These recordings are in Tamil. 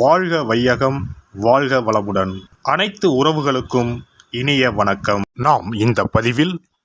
வாழ்க வையகம் வாழ்க வளமுடன். அனைத்து உறவுகளுக்கும் இனிய வணக்கம். நாம் இந்த பதிவில்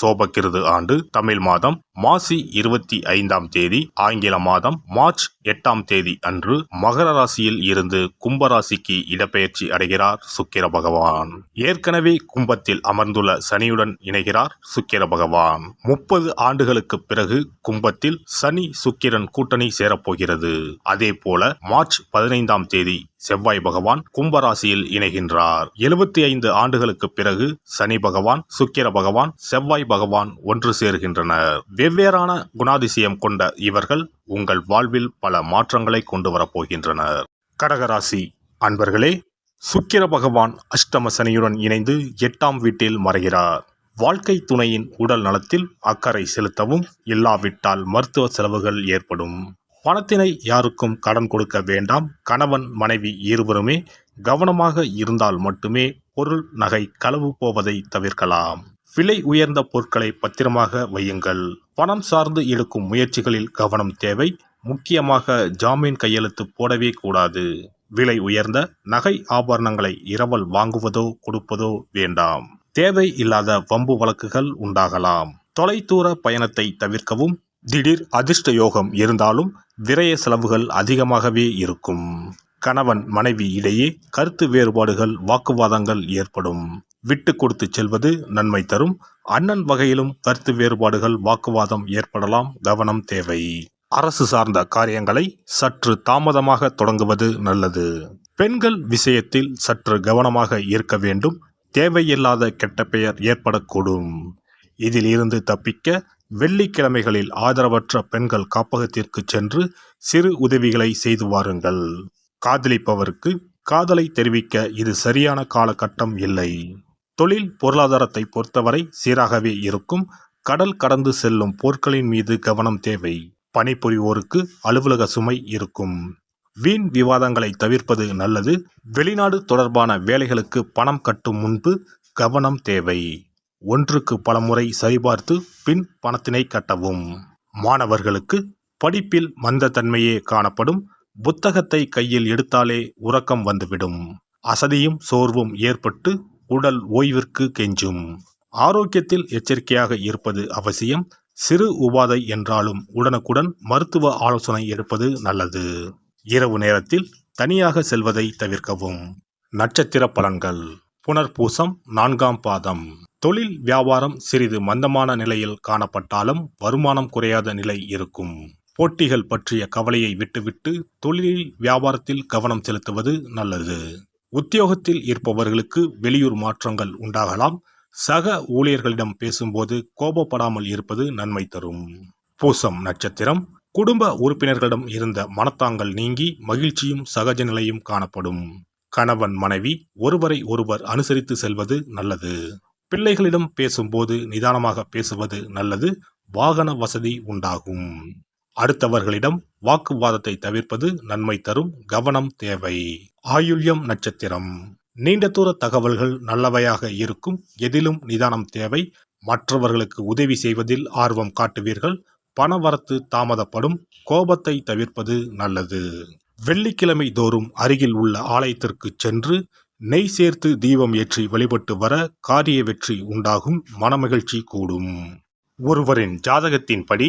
சோபக்கிருது ஆண்டு தமிழ் மாதம் மாசி இருபத்தி ஐந்தாம் தேதி ஆங்கில மாதம் மார்ச் எட்டாம் தேதி அன்று மகர ராசியில் இருந்து கும்பராசிக்கு இடப்பெயர்ச்சி அடைகிறார் சுக்கிர பகவான். ஏற்கனவே கும்பத்தில் அமர்ந்துள்ள சனியுடன் இணைகிறார் சுக்கிர பகவான். முப்பது ஆண்டுகளுக்கு பிறகு கும்பத்தில் சனி சுக்கிரன் கூட்டணி சேரப்போகிறது. அதே போல மார்ச் பதினைந்தாம் தேதி செவ்வாய் பகவான் கும்பராசியில் இணைகின்றார். எழுபத்தி ஐந்து ஆண்டுகளுக்கு பிறகு சனி பகவான் சுக்கிர பகவான் செவ்வாய் பகவான் ஒன்று சேர்கின்றனர். வெவ்வேறான குணாதிசயம் கொண்ட இவர்கள் உங்கள் வாழ்வில் பல மாற்றங்களை கொண்டு வரப்போகின்றனர் கடகராசி அன்பர்களே சுக்கிர பகவான் அஷ்டம சனியுடன் இணைந்து எட்டாம் வீட்டில் மறைகிறார். வாழ்க்கை துணையின் உடல் நலத்தில் அக்கறை செலுத்தவும் இல்லாவிட்டால் மருத்துவ செலவுகள் ஏற்படும். பணத்தினை யாருக்கும் கடன் கொடுக்க வேண்டாம். கணவன் மனைவி இருவருமே கவனமாக இருந்தால் மட்டுமே பொருள் நகை களவு போவதை தவிர்க்கலாம். விலை உயர்ந்த பொருட்களை பத்திரமாக வையுங்கள். பணம் சார்ந்து எடுக்கும் முயற்சிகளில் கவனம் தேவை. முக்கியமாக ஜாமீன் கையெழுத்து போடவே கூடாது. விலை உயர்ந்த நகை ஆபரணங்களை இரவல் வாங்குவதோ கொடுப்பதோ வேண்டாம். தேவை இல்லாத வம்பு வழக்குகள் உண்டாகலாம். தொலைதூர பயணத்தை தவிர்க்கவும் திடீர் அதிர்ஷ்ட யோகம் இருந்தாலும் விரய செலவுகள் அதிகமாகவே இருக்கும். கணவன் மனைவி இடையே கருத்து வேறுபாடுகள் வாக்குவாதங்கள் ஏற்படும். விட்டு கொடுத்து செல்வது நன்மை தரும். அண்ணன் வகையிலும் கருத்து வேறுபாடுகள் வாக்குவாதம் ஏற்படலாம். கவனம் தேவை. அரசு சார்ந்த காரியங்களை சற்று தாமதமாக தொடங்குவது நல்லது. பெண்கள் விஷயத்தில் சற்று கவனமாக இருக்க வேண்டும். தேவையில்லாத கெட்ட பெயர் ஏற்படக்கூடும். இதில் இருந்து தப்பிக்க வெள்ளிக்கிழமைகளில் ஆதரவற்ற பெண்கள் காப்பகத்திற்கு சென்று சிறு உதவிகளை செய்து வாருங்கள். காதலிப்பவருக்கு காதலை தெரிவிக்க இது சரியான காலகட்டம் இல்லை. தொழில் பொருளாதாரத்தை பொறுத்தவரை சீராகவே இருக்கும். கடல் கடந்து செல்லும் போர்க்களின் மீது கவனம் தேவை. பணிபுரிவோருக்கு அலுவலக சுமை இருக்கும். வீண் விவாதங்களை தவிர்ப்பது நல்லது. வெளிநாடு தொடர்பான வேலைகளுக்கு பணம் கட்டும் முன்பு கவனம் தேவை. ஒன்றுக்கு பலமுறை சரிபார்த்து பின் பணத்தினை கட்டவும். மாணவர்களுக்கு படிப்பில் மந்தத்தன்மையே காணப்படும். புத்தகத்தை கையில் எடுத்தாலே உறக்கம் வந்துவிடும். அசதியும் சோர்வும் ஏற்பட்டு உடல் ஓய்விற்கு கெஞ்சும். ஆரோக்கியத்தில் எச்சரிக்கையாக இருப்பது அவசியம். சிறு உபாதை என்றாலும் உடனுக்குடன் மருத்துவ ஆலோசனை எடுப்பது நல்லது. இரவு நேரத்தில் தனியாக செல்வதை தவிர்க்கவும். நட்சத்திர பலன்கள். புனர்பூசம் நான்காம் பாதம். தொழில் வியாபாரம் சிறிது மந்தமான நிலையில் காணப்பட்டாலும் வருமானம் குறையாத நிலை இருக்கும். போட்டிகள் பற்றிய கவலையை விட்டுவிட்டு தொழிலில் வியாபாரத்தில் கவனம் செலுத்துவது நல்லது. உத்தியோகத்தில் இருப்பவர்களுக்கு வெளியூர் மாற்றங்கள் உண்டாகலாம். சக ஊழியர்களிடம் பேசும்போது கோபப்படாமல் இருப்பது நன்மை தரும். பூசம் நட்சத்திரம். குடும்ப உறுப்பினர்களிடம் இருந்த மனத்தாங்கள் நீங்கி மகிழ்ச்சியும் சகஜ நிலையும் காணப்படும். கணவன் மனைவி ஒருவரை ஒருவர் அனுசரித்து செல்வது நல்லது. பிள்ளைகளிடம் பேசும்போது நிதானமாக பேசுவது நல்லது. வாகன வசதி உண்டாகும். அடுத்தவர்களிடம் வாக்குவாதத்தை தவிர்ப்பது நன்மை தரும் கவனம் தேவை. ஆயுள்யம் நட்சத்திரம். நீண்ட தூர தகவல்கள் நல்லவையாக இருக்கும் எதிலும் நிதானம் தேவை. மற்றவர்களுக்கு உதவி செய்வதில் ஆர்வம் காட்டுவீர்கள். பணவரத்து தாமதப்படும் கோபத்தை தவிர்ப்பது நல்லது. வெள்ளிக்கிழமை தோறும் அருகில் உள்ள ஆலயத்திற்கு சென்று நெய் சேர்த்து தீபம் ஏற்றி வழிபட்டு வர காரிய வெற்றி உண்டாகும் மனமகிழ்ச்சி கூடும். ஒருவரின் ஜாதகத்தின்படி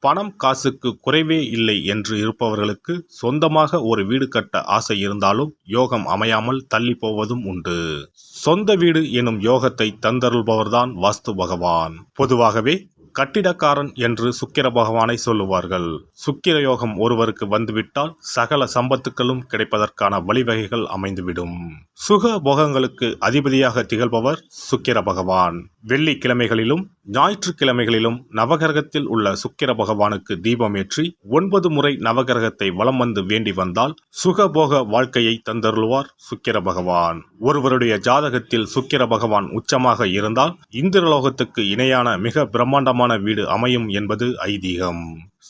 பணம் காசுக்கு குறைவே இல்லை என்று இருப்பவர்களுக்கு சொந்தமாக ஒரு வீடு கட்ட ஆசை இருந்தாலும் யோகம் அமையாமல் தள்ளி போவதும் உண்டு. சொந்த வீடு எனும் யோகத்தை தந்தருள்பவர்தான் வாஸ்து பகவான். பொதுவாகவே கட்டிடக்காரன் என்று சுக்கிர பகவானை சொல்லுவார்கள். சுக்கிர யோகம் ஒருவருக்கு வந்துவிட்டால் சகல சம்பத்துக்களும் கிடைப்பதற்கான வழிவகைகள் அமைந்துவிடும். சுக போகங்களுக்கு அதிபதியாக திகழ்பவர் சுக்கிர பகவான். வெள்ளிக்கிழமைகளிலும் ஞாயிற்றுக்கிழமைகளிலும் நவகிரகத்தில் உள்ள சுக்கிர பகவானுக்கு தீபமேற்றி ஒன்பது முறை நவகிரகத்தை வலம் வந்து வேண்டி வந்தால் சுகபோக வாழ்க்கையை தந்தருள்வார் சுக்கிர பகவான். ஒருவருடைய ஜாதகத்தில் சுக்கிர பகவான் உச்சமாக இருந்தால் இந்திரலோகத்துக்கு இணையான மிக பிரம்மாண்டமான வீடு அமையும் என்பது ஐதீகம்.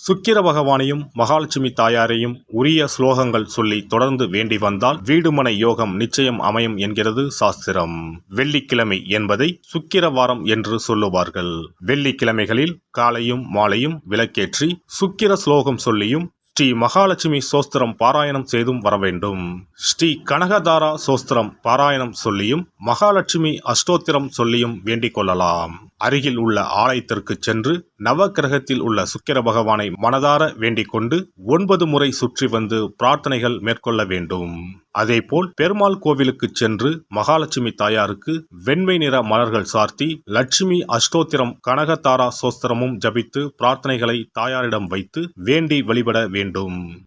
சுக்கிர பகவானையும் மகாலட்சுமி தாயாரையும் உரிய ஸ்லோகங்கள் சொல்லி தொடர்ந்து வேண்டி வந்தால் வீடுமனை யோகம் நிச்சயம் அமையும் என்கிறது சாஸ்திரம். வெள்ளிக்கிழமை என்பதை சுக்கிர வாரம் என்று சொல்லுவார்கள். வெள்ளிக்கிழமைகளில் காலையும் மாலையும் விளக்கேற்றி சுக்கிர ஸ்லோகம் சொல்லியும் ஸ்ரீ மகாலட்சுமி சோஸ்திரம் பாராயணம் செய்தும் வர வேண்டும். ஸ்ரீ கனகதாரா சோஸ்திரம் பாராயணம் சொல்லியும் மகாலட்சுமி அஷ்டோத்திரம் சொல்லியும் வேண்டிக் கொள்ளலாம். அருகில் உள்ள ஆலயத்திற்கு சென்று நவக்கிரகத்தில் உள்ள சுக்கிர பகவானை மனதார வேண்டிக் கொண்டு ஒன்பது முறை சுற்றி வந்து பிரார்த்தனைகள் மேற்கொள்ள வேண்டும். அதேபோல் பெருமாள் கோவிலுக்கு சென்று மகாலட்சுமி தாயாருக்கு வெண்மை நிற மலர்கள் சார்த்தி லட்சுமி அஷ்டோத்திரம் கனகதாரா சோஸ்திரமும் ஜபித்து பிரார்த்தனைகளை தாயாரிடம் வைத்து வேண்டி வழிபட வேண்டும்.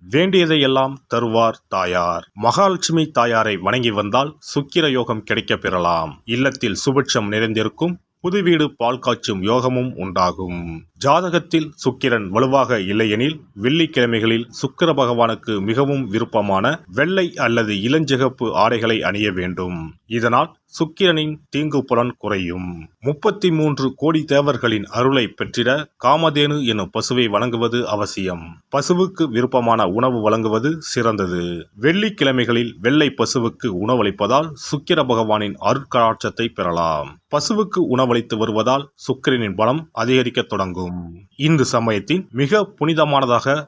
வேண்டியதையெல்லாம் தருவார் தாயார். மகாலட்சுமி தாயாரை வணங்கி வந்தால் சுக்கிர யோகம் கிடைக்கப் பெறலாம். இல்லத்தில் சுபிட்சம் நிறைந்திருக்கும் புது வீடு பால் காய்ச்சும் யோகமும் உண்டாகும். ஜாதகத்தில் சுக்கிரன் வலுவாக இல்லையெனில் வெள்ளிக்கிழமைகளில் சுக்கிர பகவானுக்கு மிகவும் விருப்பமான வெள்ளை அல்லது இளஞ்சிகப்பு ஆடைகளை அணிய வேண்டும். இதனால் சுக்கிரனின் தீங்கு புலன் குறையும். முப்பத்தி மூன்று கோடி தேவர்களின் அருளை பெற்றிட காமதேனு எனும் பசுவை வழங்குவது அவசியம். பசுவுக்கு விருப்பமான உணவு வழங்குவது சிறந்தது. வெள்ளிக்கிழமைகளில் வெள்ளை பசுவுக்கு உணவளிப்பதால் சுக்கிர பகவானின் அருட்கடாட்சத்தை பெறலாம். பசுவுக்கு உணவளித்து வருவதால் சுக்கிரனின் பலம் அதிகரிக்கத் தொடங்கும். இந்து சமயத்தின் மிக புனிதமானதாக